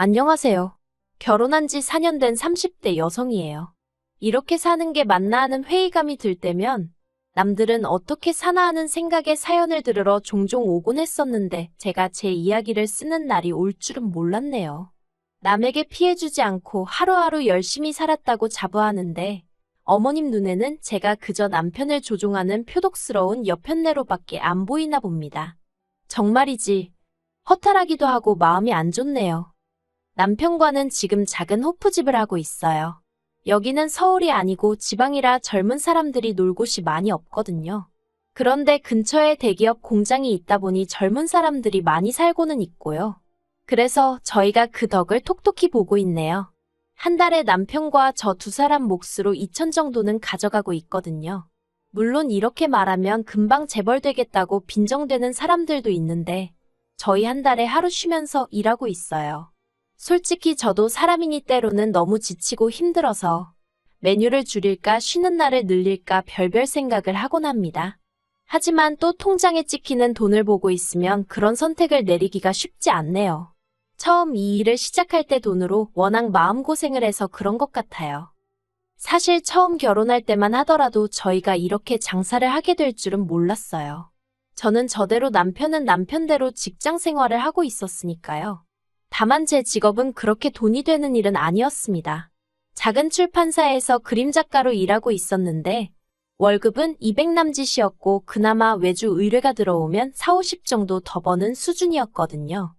안녕하세요. 결혼한 지 4년 된 30대 여성이에요. 이렇게 사는 게 맞나 하는 회의감이 들 때면 남들은 어떻게 사나 하는 생각에 사연을 들으러 종종 오곤 했었는데 제가 제 이야기를 쓰는 날이 올 줄은 몰랐네요. 남에게 피해주지 않고 하루하루 열심히 살았다고 자부하는데 어머님 눈에는 제가 그저 남편을 조종하는 표독스러운 여편네로밖에 안 보이나 봅니다. 정말이지 허탈하기도 하고 마음이 안 좋네요. 남편과는 지금 작은 호프집을 하고 있어요. 여기는 서울이 아니고 지방이라 젊은 사람들이 놀 곳이 많이 없거든요. 그런데 근처에 대기업 공장이 있다 보니 젊은 사람들이 많이 살고는 있고요. 그래서 저희가 그 덕을 톡톡히 보고 있네요. 한 달에 남편과 저 두 사람 몫으로 2천 정도는 가져가고 있거든요. 물론 이렇게 말하면 금방 재벌되겠다고 빈정대는 사람들도 있는데 저희 한 달에 하루 쉬면서 일하고 있어요. 솔직히 저도 사람이니 때로는 너무 지치고 힘들어서 메뉴를 줄일까 쉬는 날을 늘릴까 별별 생각을 하곤 합니다. 하지만 또 통장에 찍히는 돈을 보고 있으면 그런 선택을 내리기가 쉽지 않네요. 처음 이 일을 시작할 때 돈으로 워낙 마음고생을 해서 그런 것 같아요. 사실 처음 결혼할 때만 하더라도 저희가 이렇게 장사를 하게 될 줄은 몰랐어요. 저는 저대로 남편은 남편대로 직장 생활을 하고 있었으니까요. 다만 제 직업은 그렇게 돈이 되는 일은 아니었습니다. 작은 출판사에서 그림 작가로 일하고 있었는데 월급은 200남짓이었고 그나마 외주 의뢰가 들어오면 4, 50 정도 더 버는 수준이었거든요.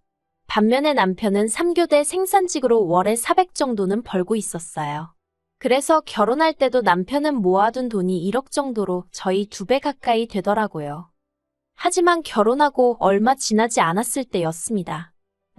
반면에 남편은 3교대 생산직으로 월에 400 정도는 벌고 있었어요. 그래서 결혼할 때도 남편은 모아둔 돈이 1억 정도로 저희 두 배 가까이 되더라고요. 하지만 결혼하고 얼마 지나지 않았을 때였습니다.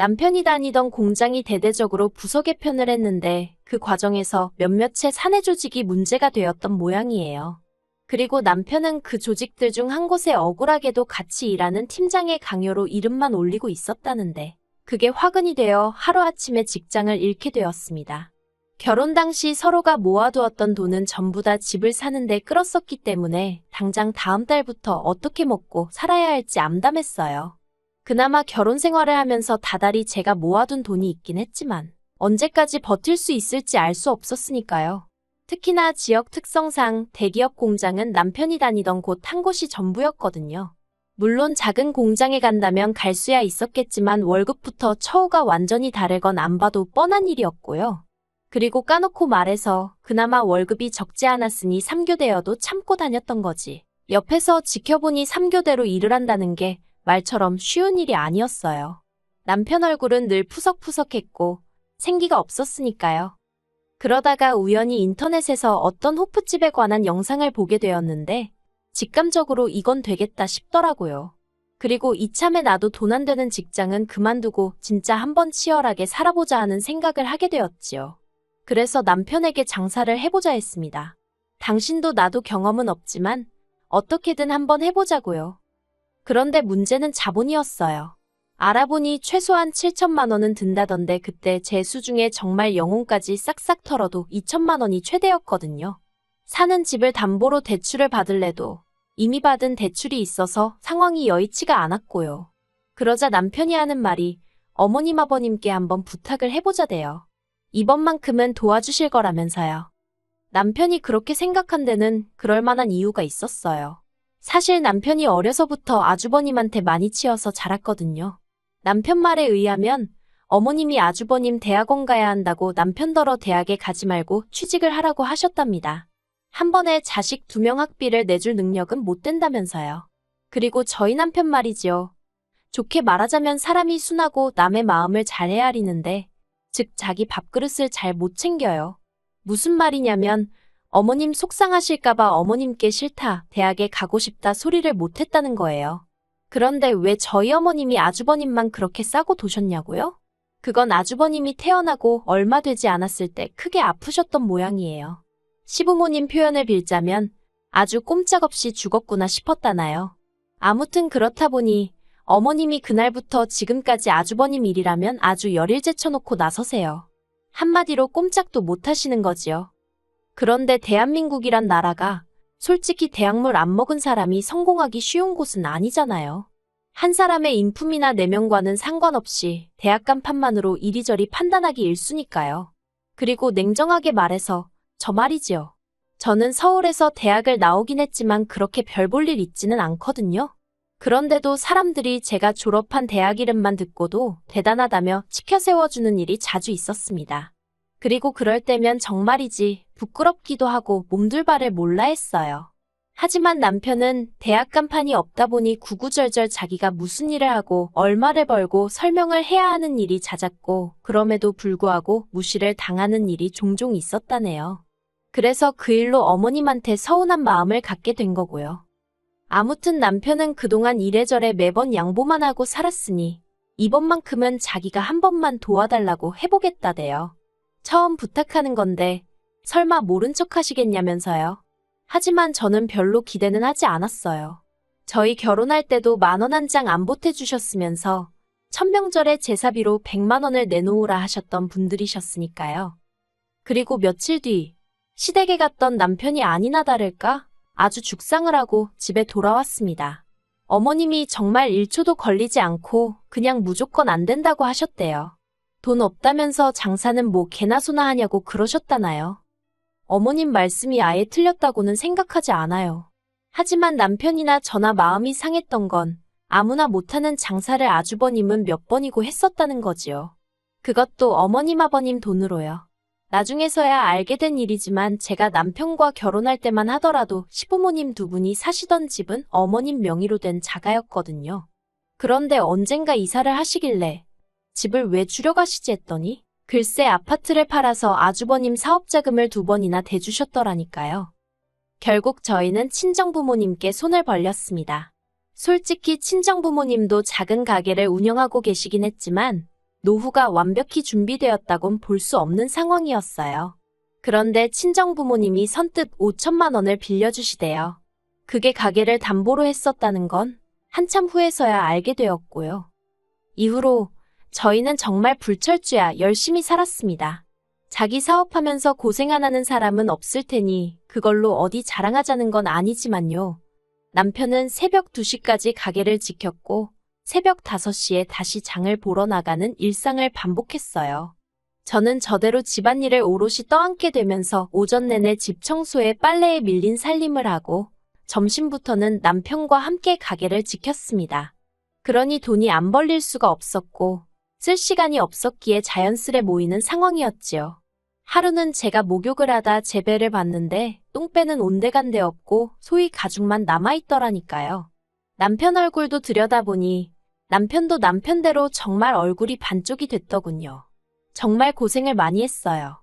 남편이 다니던 공장이 대대적으로 부서 개편을 했는데 그 과정에서 몇몇의 사내 조직이 문제가 되었던 모양이에요. 그리고 남편은 그 조직들 중 한 곳에 억울하게도 같이 일하는 팀장의 강요로 이름만 올리고 있었다는데 그게 화근이 되어 하루아침에 직장을 잃게 되었습니다. 결혼 당시 서로가 모아두었던 돈은 전부 다 집을 사는데 끌었었기 때문에 당장 다음 달부터 어떻게 먹고 살아야 할지 암담했어요. 그나마 결혼 생활을 하면서 다달이 제가 모아둔 돈이 있긴 했지만 언제까지 버틸 수 있을지 알 수 없었으니까요. 특히나 지역 특성상 대기업 공장은 남편이 다니던 곳 한 곳이 전부였거든요. 물론 작은 공장에 간다면 갈 수야 있었겠지만 월급부터 처우가 완전히 다르건 안 봐도 뻔한 일이었고요. 그리고 까놓고 말해서 그나마 월급이 적지 않았으니 3교대여도 참고 다녔던 거지. 옆에서 지켜보니 3교대로 일을 한다는 게 말처럼 쉬운 일이 아니었어요. 남편 얼굴은 늘 푸석푸석했고 생기가 없었으니까요. 그러다가 우연히 인터넷에서 어떤 호프집에 관한 영상을 보게 되었는데 직감적으로 이건 되겠다 싶더라고요. 그리고 이참에 나도 돈 안 되는 직장은 그만두고 진짜 한번 치열하게 살아보자 하는 생각을 하게 되었지요. 그래서 남편에게 장사를 해보자 했습니다. 당신도 나도 경험은 없지만 어떻게든 한번 해보자고요. 그런데 문제는 자본이었어요. 알아보니 최소한 7천만 원은 든다던데 그때 제 수중에 정말 영혼까지 싹싹 털어도 2천만 원이 최대였거든요. 사는 집을 담보로 대출을 받을래도 이미 받은 대출이 있어서 상황이 여의치가 않았고요. 그러자 남편이 하는 말이 어머님 아버님께 한번 부탁을 해보자대요. 이번만큼은 도와주실 거라면서요. 남편이 그렇게 생각한 데는 그럴 만한 이유가 있었어요. 사실 남편이 어려서부터 아주버님한테 많이 치여서 자랐거든요. 남편 말에 의하면 어머님이 아주버님 대학원 가야 한다고 남편더러 대학에 가지 말고 취직을 하라고 하셨답니다. 한 번에 자식 두 명 학비를 내줄 능력은 못 된다면서요. 그리고 저희 남편 말이지요. 좋게 말하자면 사람이 순하고 남의 마음을 잘 헤아리는데, 즉 자기 밥그릇을 잘 못 챙겨요. 무슨 말이냐면 어머님 속상하실까봐 어머님께 싫다, 대학에 가고 싶다 소리를 못했다는 거예요. 그런데 왜 저희 어머님이 아주버님만 그렇게 싸고 도셨냐고요? 그건 아주버님이 태어나고 얼마 되지 않았을 때 크게 아프셨던 모양이에요. 시부모님 표현을 빌자면 아주 꼼짝없이 죽었구나 싶었다나요. 아무튼 그렇다 보니 어머님이 그날부터 지금까지 아주버님 일이라면 아주 열일 제쳐놓고 나서세요. 한마디로 꼼짝도 못 하시는 거지요. 그런데 대한민국이란 나라가 솔직히 대학물 안 먹은 사람이 성공하기 쉬운 곳은 아니잖아요. 한 사람의 인품이나 내면과는 상관없이 대학 간판만으로 이리저리 판단하기 일쑤니까요. 그리고 냉정하게 말해서 저 말이지요. 저는 서울에서 대학을 나오긴 했지만 그렇게 별 볼 일 있지는 않거든요. 그런데도 사람들이 제가 졸업한 대학 이름만 듣고도 대단하다며 치켜 세워주는 일이 자주 있었습니다. 그리고 그럴 때면 정말이지 부끄럽기도 하고 몸둘바를 몰라 했어요. 하지만 남편은 대학 간판이 없다 보니 구구절절 자기가 무슨 일을 하고 얼마를 벌고 설명을 해야 하는 일이 잦았고 그럼에도 불구하고 무시를 당하는 일이 종종 있었다네요. 그래서 그 일로 어머님한테 서운한 마음을 갖게 된 거고요. 아무튼 남편은 그동안 이래저래 매번 양보만 하고 살았으니 이번만큼은 자기가 한 번만 도와달라고 해보겠다대요. 처음 부탁하는 건데 설마 모른 척 하시겠냐면서요. 하지만 저는 별로 기대는 하지 않았어요. 저희 결혼할 때도 만 원 한 장 안 보태주셨으면서 천명절에 제사비로 100만 원을 내놓으라 하셨던 분들이셨으니까요. 그리고 며칠 뒤 시댁에 갔던 남편이 아니나 다를까 아주 죽상을 하고 집에 돌아왔습니다. 어머님이 정말 1초도 걸리지 않고 그냥 무조건 안 된다고 하셨대요. 돈 없다면서 장사는 뭐 개나 소나 하냐고 그러셨다나요. 어머님 말씀이 아예 틀렸다고는 생각하지 않아요. 하지만 남편이나 저나 마음이 상했던 건 아무나 못하는 장사를 아주버님은 몇 번이고 했었다는 거지요. 그것도 어머님 아버님 돈으로요. 나중에서야 알게 된 일이지만 제가 남편과 결혼할 때만 하더라도 시부모님 두 분이 사시던 집은 어머님 명의로 된 자가였거든요. 그런데 언젠가 이사를 하시길래 집을 왜 줄여가시지 했더니 글쎄 아파트를 팔아서 아주버님 사업자금을 두 번이나 대주셨더라니까요. 결국 저희는 친정부모님께 손을 벌렸습니다. 솔직히 친정부모님도 작은 가게를 운영하고 계시긴 했지만 노후가 완벽히 준비되었다곤 볼 수 없는 상황이었어요. 그런데 친정부모님이 선뜻 5천만 원을 빌려주시대요. 그게 가게를 담보로 했었다는 건 한참 후에서야 알게 되었고요. 이후로 저희는 정말 불철주야 열심히 살았습니다. 자기 사업하면서 고생 안 하는 사람은 없을 테니 그걸로 어디 자랑하자는 건 아니지만요. 남편은 새벽 2시까지 가게를 지켰고 새벽 5시에 다시 장을 보러 나가는 일상을 반복했어요. 저는 저대로 집안일을 오롯이 떠안게 되면서 오전 내내 집 청소에 빨래에 밀린 살림을 하고 점심부터는 남편과 함께 가게를 지켰습니다. 그러니 돈이 안 벌릴 수가 없었고 쓸 시간이 없었기에 자연스레 모이는 상황이었지요. 하루는 제가 목욕을 하다 재배를 봤는데 똥배는 온데간데 없고 소위 가죽만 남아있더라니까요. 남편 얼굴도 들여다보니 남편도 남편대로 정말 얼굴이 반쪽이 됐더군요. 정말 고생을 많이 했어요.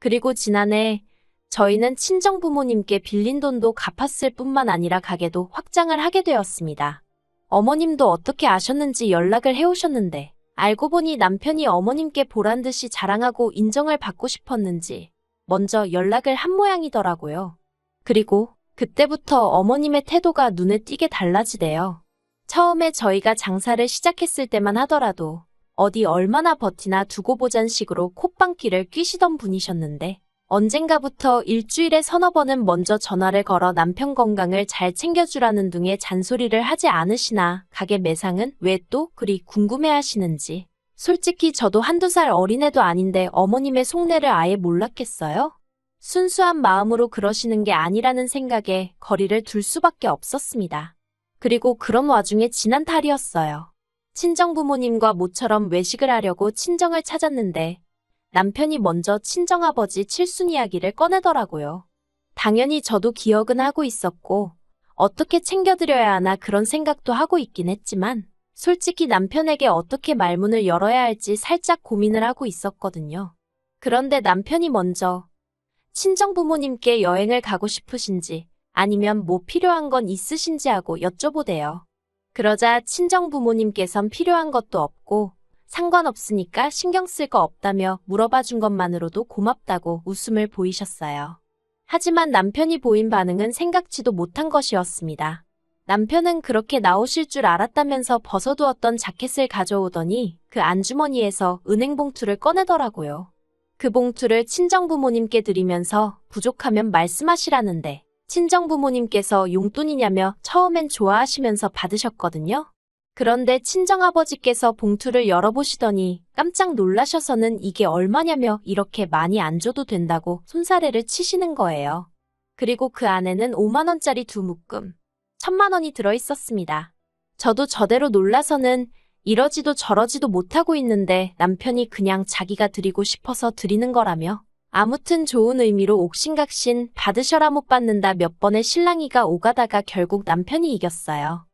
그리고 지난해 저희는 친정 부모님께 빌린 돈도 갚았을 뿐만 아니라 가게도 확장을 하게 되었습니다. 어머님도 어떻게 아셨는지 연락을 해오셨는데 알고 보니 남편이 어머님께 보란 듯이 자랑하고 인정을 받고 싶었는지 먼저 연락을 한 모양이더라고요. 그리고 그때부터 어머님의 태도가 눈에 띄게 달라지대요. 처음에 저희가 장사를 시작했을 때만 하더라도 어디 얼마나 버티나 두고 보잔 식으로 콧방귀를 뀌시던 분이셨는데 언젠가부터 일주일에 서너 번은 먼저 전화를 걸어 남편 건강을 잘 챙겨주라는 등의 잔소리를 하지 않으시나 가게 매상은 왜 또 그리 궁금해 하시는지. 솔직히 저도 한두 살 어린애도 아닌데 어머님의 속내를 아예 몰랐겠어요? 순수한 마음으로 그러시는 게 아니라는 생각에 거리를 둘 수밖에 없었습니다. 그리고 그런 와중에 지난 달이었어요. 친정 부모님과 모처럼 외식을 하려고 친정을 찾았는데 남편이 먼저 친정아버지 칠순 이야기를 꺼내더라고요. 당연히 저도 기억은 하고 있었고 어떻게 챙겨드려야 하나 그런 생각도 하고 있긴 했지만 솔직히 남편에게 어떻게 말문을 열어야 할지 살짝 고민을 하고 있었거든요. 그런데 남편이 먼저 친정부모님께 여행을 가고 싶으신지 아니면 뭐 필요한 건 있으신지 하고 여쭤보대요. 그러자 친정부모님께선 필요한 것도 없고 상관없으니까 신경 쓸 거 없다며 물어봐 준 것만으로도 고맙다고 웃음을 보이셨어요. 하지만 남편이 보인 반응은 생각지도 못한 것이었습니다. 남편은 그렇게 나오실 줄 알았다면서 벗어두었던 자켓을 가져오더니 그 안주머니에서 은행 봉투를 꺼내더라고요. 그 봉투를 친정부모님께 드리면서 부족하면 말씀하시라는데 친정부모님께서 용돈이냐며 처음엔 좋아하시면서 받으셨거든요. 그런데 친정아버지께서 봉투를 열어보시더니 깜짝 놀라셔서는 이게 얼마냐며 이렇게 많이 안 줘도 된다고 손사래를 치시는 거예요. 그리고 그 안에는 5만원짜리 두 묶음, 천만원이 들어있었습니다. 저도 저대로 놀라서는 이러지도 저러지도 못하고 있는데 남편이 그냥 자기가 드리고 싶어서 드리는 거라며 아무튼 좋은 의미로 옥신각신 받으셔라 못 받는다 몇 번의 신랑이가 오가다가 결국 남편이 이겼어요.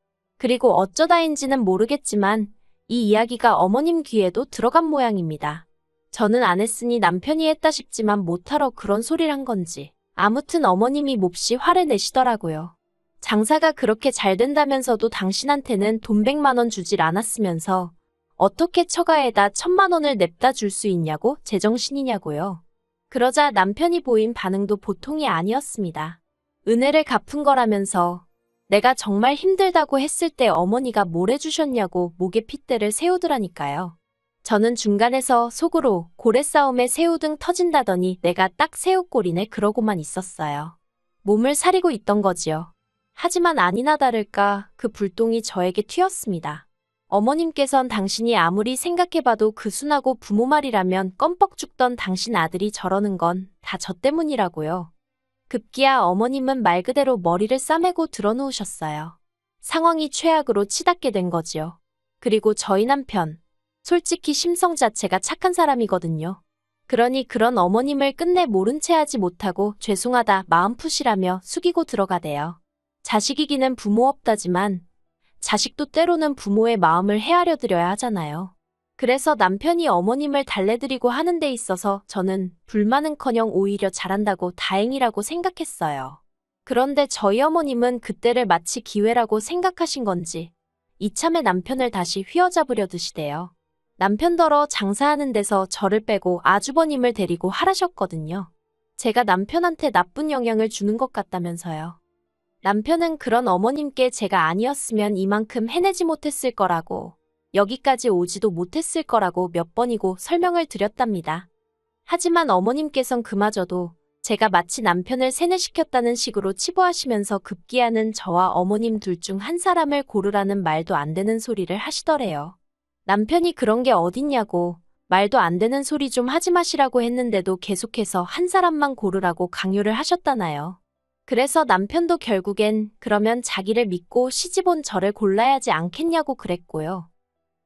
그리고 어쩌다인지는 모르겠지만 이 이야기가 어머님 귀에도 들어간 모양입니다. 저는 안 했으니 남편이 했다 싶지만 못하러 그런 소리를 한 건지 아무튼 어머님이 몹시 화를 내시더라고요. 장사가 그렇게 잘 된다면서도 당신한테는 돈 100만 원 주질 않았으면서 어떻게 처가에다 천만 원을 냅다 줄 수 있냐고 제정신이냐고요. 그러자 남편이 보인 반응도 보통이 아니었습니다. 은혜를 갚은 거라면서 내가 정말 힘들다고 했을 때 어머니가 뭘 해주셨냐고 목에 핏대를 세우더라니까요. 저는 중간에서 속으로 고래 싸움에 새우 등 터진다더니 내가 딱 새우꼴이네 그러고만 있었어요. 몸을 사리고 있던 거지요. 하지만 아니나 다를까 그 불똥이 저에게 튀었습니다. 어머님께선 당신이 아무리 생각해봐도 그 순하고 부모 말이라면 껌뻑 죽던 당신 아들이 저러는 건 다 저 때문이라고요. 급기야 어머님은 말 그대로 머리를 싸매고 드러누우셨어요. 상황이 최악으로 치닫게 된 거지요. 그리고 저희 남편. 솔직히 심성 자체가 착한 사람이거든요. 그러니 그런 어머님을 끝내 모른 채 하지 못하고 죄송하다 마음 푸시라며 숙이고 들어가대요. 자식이기는 부모 없다지만 자식도 때로는 부모의 마음을 헤아려 드려야 하잖아요. 그래서 남편이 어머님을 달래드리고 하는 데 있어서 저는 불만은커녕 오히려 잘한다고 다행이라고 생각했어요. 그런데 저희 어머님은 그때를 마치 기회라고 생각하신 건지 이참에 남편을 다시 휘어잡으려 드시대요. 남편더러 장사하는 데서 저를 빼고 아주버님을 데리고 하라셨거든요. 제가 남편한테 나쁜 영향을 주는 것 같다면서요. 남편은 그런 어머님께 제가 아니었으면 이만큼 해내지 못했을 거라고, 여기까지 오지도 못했을 거라고 몇 번이고 설명을 드렸답니다. 하지만 어머님께선 그마저도 제가 마치 남편을 세뇌시켰다는 식으로 치부하시면서 급기야는 저와 어머님 둘 중 한 사람을 고르라는 말도 안 되는 소리를 하시더래요. 남편이 그런 게 어딨냐고 말도 안 되는 소리 좀 하지 마시라고 했는데도 계속해서 한 사람만 고르라고 강요를 하셨다나요. 그래서 남편도 결국엔 그러면 자기를 믿고 시집온 저를 골라야지 않겠냐고 그랬고요.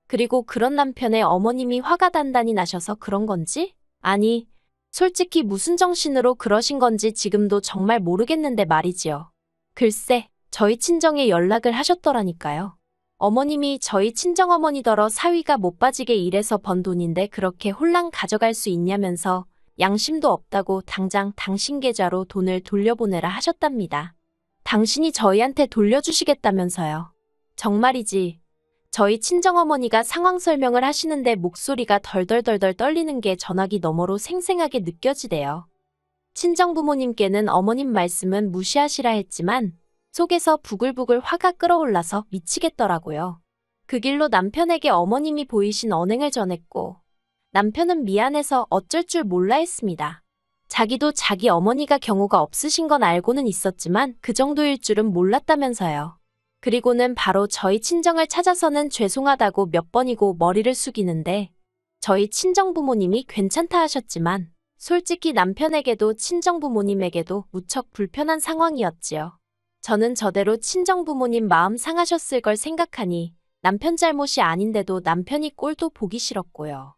그리고 그런 남편의 어머님이 화가 단단히 나셔서 그런 건지? 아니, 솔직히 무슨 정신으로 그러신 건지 지금도 정말 모르겠는데 말이지요. 글쎄, 저희 친정에 연락을 하셨더라니까요. 어머님이 저희 친정어머니더러 사위가 못 빠지게 일해서 번 돈인데 그렇게 홀랑 가져갈 수 있냐면서 양심도 없다고 당장 당신 계좌로 돈을 돌려보내라 하셨답니다. 당신이 저희한테 돌려주시겠다면서요. 정말이지. 저희 친정어머니가 상황 설명을 하시는데 목소리가 덜덜덜덜 떨리는 게 전화기 너머로 생생하게 느껴지대요. 친정부모님께는 어머님 말씀은 무시하시라 했지만 속에서 부글부글 화가 끓어올라서 미치겠더라고요. 그 길로 남편에게 어머님이 보이신 언행을 전했고 남편은 미안해서 어쩔 줄 몰라 했습니다. 자기도 자기 어머니가 경우가 없으신 건 알고는 있었지만 그 정도일 줄은 몰랐다면서요. 그리고는 바로 저희 친정을 찾아서는 죄송하다고 몇 번이고 머리를 숙이는데 저희 친정 부모님이 괜찮다 하셨지만 솔직히 남편에게도 친정 부모님에게도 무척 불편한 상황이었지요. 저는 저대로 친정 부모님 마음 상하셨을 걸 생각하니 남편 잘못이 아닌데도 남편이 꼴도 보기 싫었고요.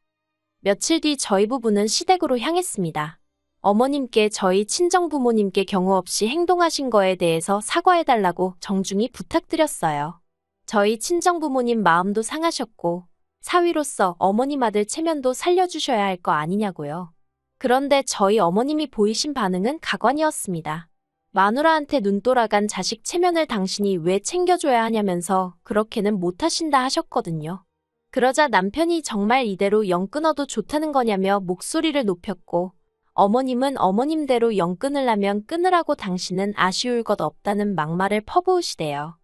며칠 뒤 저희 부부는 시댁으로 향했습니다. 어머님께 저희 친정부모님께 경우 없이 행동하신 거에 대해서 사과해달라고 정중히 부탁드렸어요. 저희 친정부모님 마음도 상하셨고 사위로서 어머님 아들 체면도 살려주셔야 할 거 아니냐고요. 그런데 저희 어머님이 보이신 반응은 가관이었습니다. 마누라한테 눈 돌아간 자식 체면을 당신이 왜 챙겨줘야 하냐면서 그렇게는 못하신다 하셨거든요. 그러자 남편이 정말 이대로 영 끊어도 좋다는 거냐며 목소리를 높였고 어머님은 어머님대로 영 끊으려면 끊으라고 당신은 아쉬울 것 없다는 막말을 퍼부으시대요.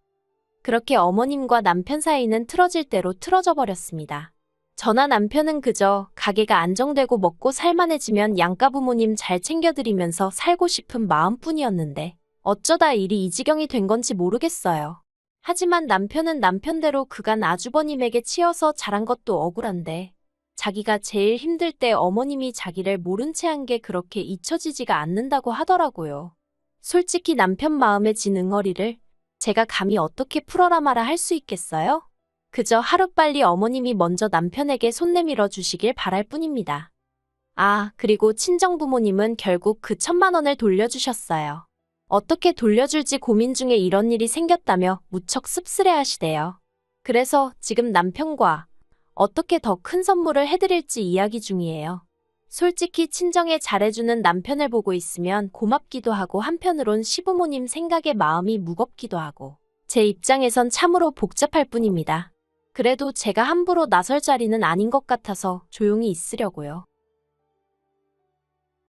그렇게 어머님과 남편 사이는 틀어질 대로 틀어져 버렸습니다. 저나 남편은 그저 가게가 안정되고 먹고 살만해지면 양가 부모님 잘 챙겨드리면서 살고 싶은 마음뿐이었는데 어쩌다 일이 이 지경이 된 건지 모르겠어요. 하지만 남편은 남편대로 그간 아주버님에게 치여서 자란 것도 억울한데 자기가 제일 힘들 때 어머님이 자기를 모른 채 한 게 그렇게 잊혀지지가 않는다고 하더라고요. 솔직히 남편 마음에 진 응어리를 제가 감히 어떻게 풀어라 마라 할 수 있겠어요? 그저 하루빨리 어머님이 먼저 남편에게 손 내밀어 주시길 바랄 뿐입니다. 아, 그리고 친정 부모님은 결국 그 천만 원을 돌려주셨어요. 어떻게 돌려줄지 고민 중에 이런 일이 생겼다며 무척 씁쓸해 하시대요. 그래서 지금 남편과 어떻게 더 큰 선물을 해드릴지 이야기 중이에요. 솔직히 친정에 잘해주는 남편을 보고 있으면 고맙기도 하고 한편으론 시부모님 생각에 마음이 무겁기도 하고 제 입장에선 참으로 복잡할 뿐입니다. 그래도 제가 함부로 나설 자리는 아닌 것 같아서 조용히 있으려고요.